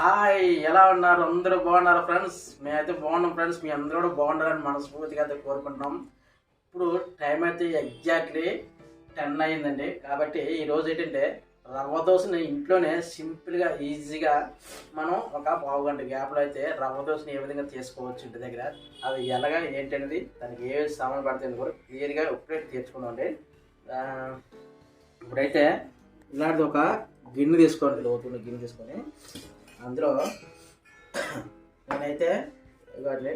Hi ఎలా ఉన్నారు? అందరూ బాగున్నారు ఫ్రెండ్స్? మేమైతే బాగున్నాం ఫ్రెండ్స్. మీ అందరూ కూడా బాగుండాలని మనస్ఫూర్తిగా అయితే కోరుకుంటున్నాం. ఇప్పుడు టైం అయితే ఎగ్జాక్ట్లీ టెన్ అయిందండి. కాబట్టి ఈ రోజు ఏంటంటే రవ్వ దోశని ఇంట్లోనే సింపుల్గా ఈజీగా మనం ఒక పావు గంట గ్యాప్లో అయితే రవ్వ దోశని ఏ విధంగా చేసుకోవచ్చు ఇంటి దగ్గర? అది ఎలాగా ఏంటనేది దానికి ఏ సామాన్ పడుతుంది కూడా క్లియర్గా ఇప్పుడే తీర్చుకున్నామండి ఇప్పుడైతే ఇలాంటిది ఒక గిన్నె తీసుకోండి లోతున్న గిన్నె తీసుకొని అందులో నేనైతే ఇవ్వండి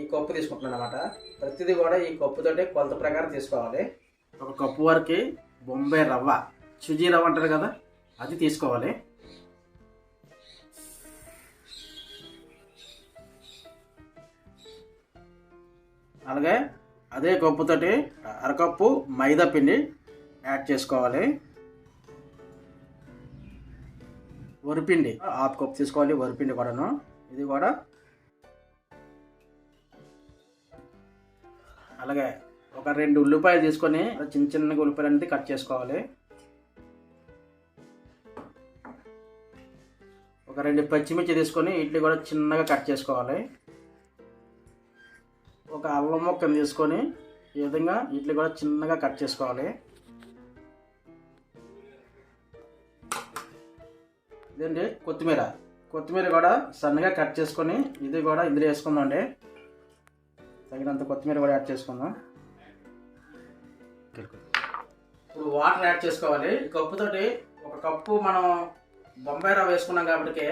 ఈ కప్పు తీసుకుంటున్నాను అనమాట ప్రతిదీ కూడా ఈ కప్పుతోటి కొలత ప్రకారం తీసుకోవాలి. ఒక కప్పు వరకు బొంబాయి రవ్వ సుజీ రవ్వ అంటారు కదా అది తీసుకోవాలి. అలాగే అదే కప్పుతోటి అరకప్పు మైదా పిండి యాడ్ చేసుకోవాలి. వరిపిండి. హాఫ్ కప్ తీసుకోవాలి వరిపిండి కూడాను. ఇది కూడా. అలాగే ఒక రెండు ఉల్లిపాయలు తీసుకొని చిన్న చిన్నగా ఉల్లిపాయలు అనేది కట్ చేసుకోవాలి. ఒక రెండు పచ్చిమిర్చి తీసుకొని ఇడ్లీ కూడా చిన్నగా కట్ చేసుకోవాలి. ఒక అల్లం మొక్కను తీసుకొని ఈ విధంగా ఇడ్లీ కూడా చిన్నగా కట్ చేసుకోవాలి. ఇదండి కొత్తిమీర. కొత్తిమీర కూడా సన్నగా కట్ చేసుకొని ఇది కూడా ఇందులో వేసుకుందామండి తగినంత కొత్తిమీర కూడా యాడ్ చేసుకుందాం. ఇప్పుడు వాటర్ యాడ్ చేసుకోవాలి. కప్పుతోటి ఒక కప్పు మనం బొంబాయి రవ్వ వేసుకున్నాం కాబట్టి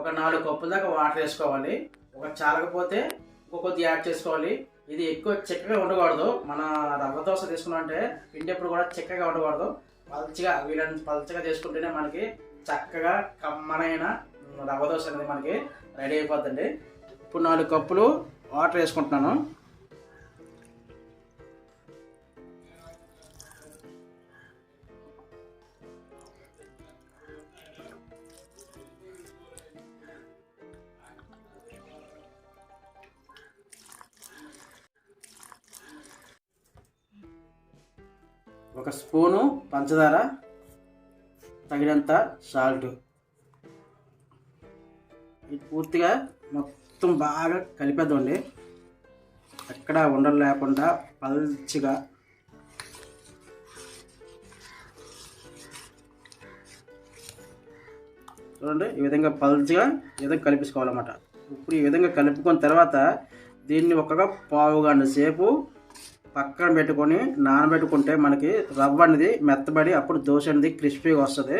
ఒక నాలుగు కప్పుల దాకా వాటర్ వేసుకోవాలి. ఒక చాలకపోతే ఇంకో కొద్ది యాడ్ చేసుకోవాలి. ఇది ఎక్కువ చిక్కగా ఉండకూడదు. మన రవ్వ దోశ తీసుకున్నామంటే పిండి ఎప్పుడు కూడా చిక్కగా ఉండకూడదు. పల్చగా వీళ్ళని పల్చగా చేసుకుంటేనే మనకి చక్కగా కమ్మనైన రవ్వ దోశ అనేది మనకి రెడీ అయిపోతుంది ఇప్పుడు నాలుగు కప్పులు వాటర్ వేసుకుంటున్నాను. ఒక స్పూను పంచదార తగినంత సాల్ట్. ఇది పూర్తిగా మొత్తం బాగా కలిపేద్దండి ఎక్కడ ఉండలు లేకుండా పల్చిగా. చూడండి ఈ విధంగా పల్చిగా ఈ విధంగా ఇప్పుడు ఈ విధంగా కలుపుకున్న తర్వాత దీన్ని ఒక పావు గంట సేపు పక్కన పెట్టుకొని నానబెట్టుకుంటే మనకి రవ్వ అనేది మెత్తబడి అప్పుడు దోశ అనేది క్రిస్పీగా వస్తుంది.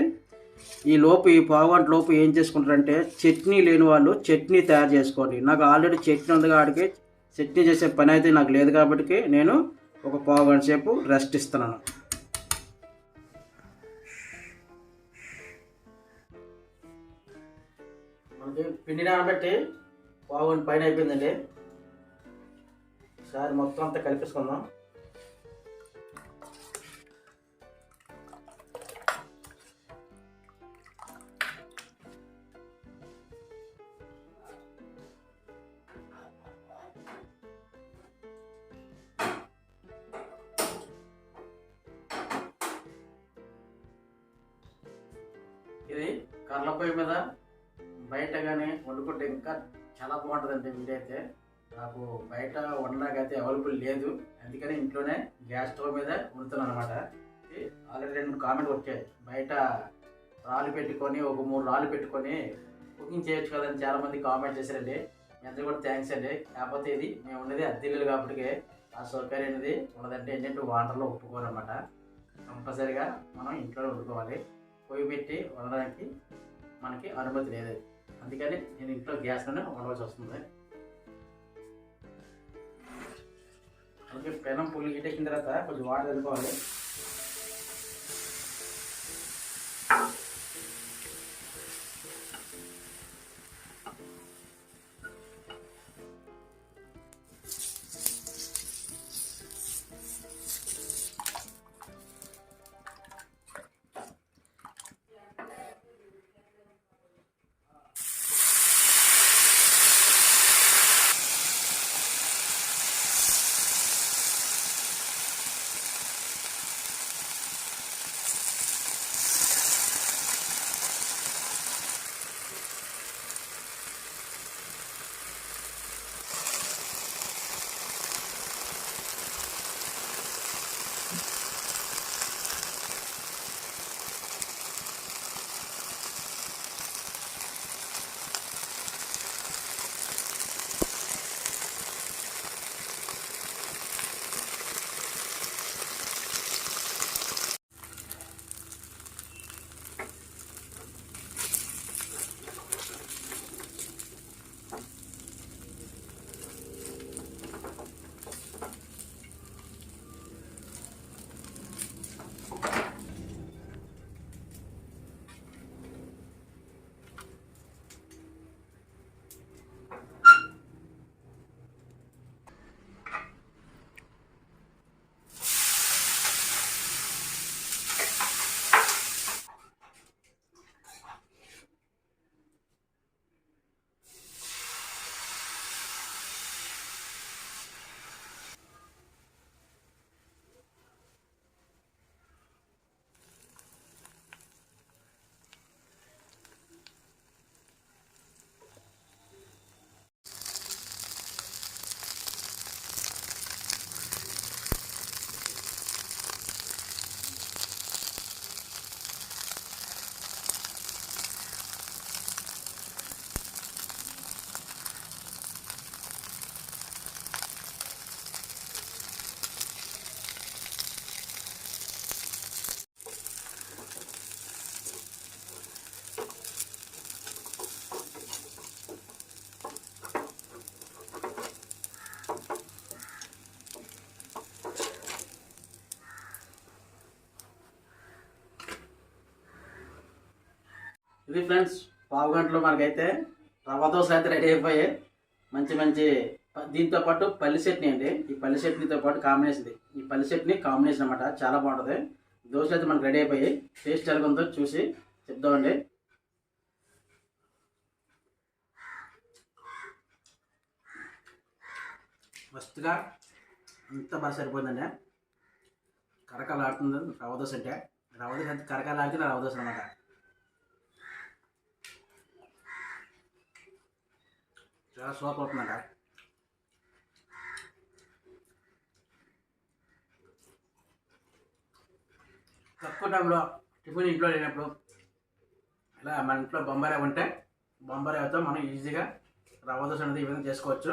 ఈ లోపు ఈ పావుగంట లోపు ఏం చేసుకుంటారంటే చట్నీ లేని వాళ్ళు చట్నీ తయారు చేసుకోండి. నాకు ఆల్రెడీ చట్నీ ఉంది కాబట్టి చట్నీ చేసే పని అయితే నాకు లేదు కాబట్టి నేను ఒక పావుగంట సేపు రెస్ట్ ఇస్తున్నాను. మనకి పిండి నానబెట్టి పావుగంట పైన అయిపోయిందండి. ఒకసారి మొత్తం అంతా కలిపేసుకుందాం. ఇది కర్ల పొయ్యి మీద బయట కానీ వండుకుంటే ఇంకా చాలా బాగుంటుందండి వీడైతే నాకు బయట వండడానికైతే అవైలబుల్ లేదు. అందుకని ఇంట్లోనే గ్యాస్ స్టవ్ మీద వండుతున్నాను అనమాట ఆల్రెడీ రెండు కామెంట్ వచ్చాయి. బయట రాళ్ళు పెట్టుకొని ఒక మూడు రాళ్ళు పెట్టుకొని కుకింగ్ చేయొచ్చు కదని చాలా మంది కామెంట్ చేశారండి. మీ అందరూ కూడా థ్యాంక్స్ అండి. కాకపోతే ఇది మేము ఉన్నది అద్దెల్లు కాబట్టి ఆ సౌకర్యం అనేది ఉన్నదంటే ఏంటంటే వాటర్లో ఒప్పుకోరు అనమాట కంపల్సరిగా మనం ఇంట్లో వండుకోవాలి. పొయ్యి పెట్టి వండడానికి మనకి అనుమతి లేదు. అందుకని నేను ఇంట్లో గ్యాస్లోనే వండవలసి వస్తుంది. అలాగే పెనం పుల్లి గిట్టెక్కిన తర్వాత కొంచెం వాటర్ వెళ్ళిపోవాలి ఇది ఫ్రెండ్స్ పావు గంటలో మనకైతే రవ్వ దోశ అయితే రెడీ అయిపోయాయి. మంచి మంచి దీంతో పాటు పల్లి చట్నీ అండి. ఈ పల్లి చట్నీతో పాటు కాంబినేషన్ ఈ పల్లి చట్నీ కాంబినేషన్ అనమాట చాలా బాగుంటుంది. దోశలు అయితే మనకు రెడీ అయిపోయాయి. టేస్ట్ జరుగుతుందో చూసి చెప్దామండి. ఫస్ట్గా అంత బాగా సరిపోయిందండి. కరకాలు ఆడుతుంది రవ్వ దోశ అంటే. రవ్వ దోశ కరకాలు ఆడితే రవ్వ దోశ అనమాట చాలా సూపర్ అవుతుందంట. తక్కువ టైంలో టిఫిన్ ఇంట్లో లేనప్పుడు ఇలా మన ఇంట్లో బొంబాయి ఉంటే బొంబాయి మనం ఈజీగా రవ్వ దోశ అనేది ఈ విధంగా చేసుకోవచ్చు.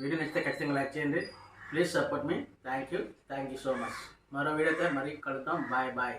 వీడియో నచ్చితే ఖచ్చితంగా లైక్ చేయండి. Please support me thank you thank you so much మరో వీడియోతో మరీ కలుద్దాం. Bye bye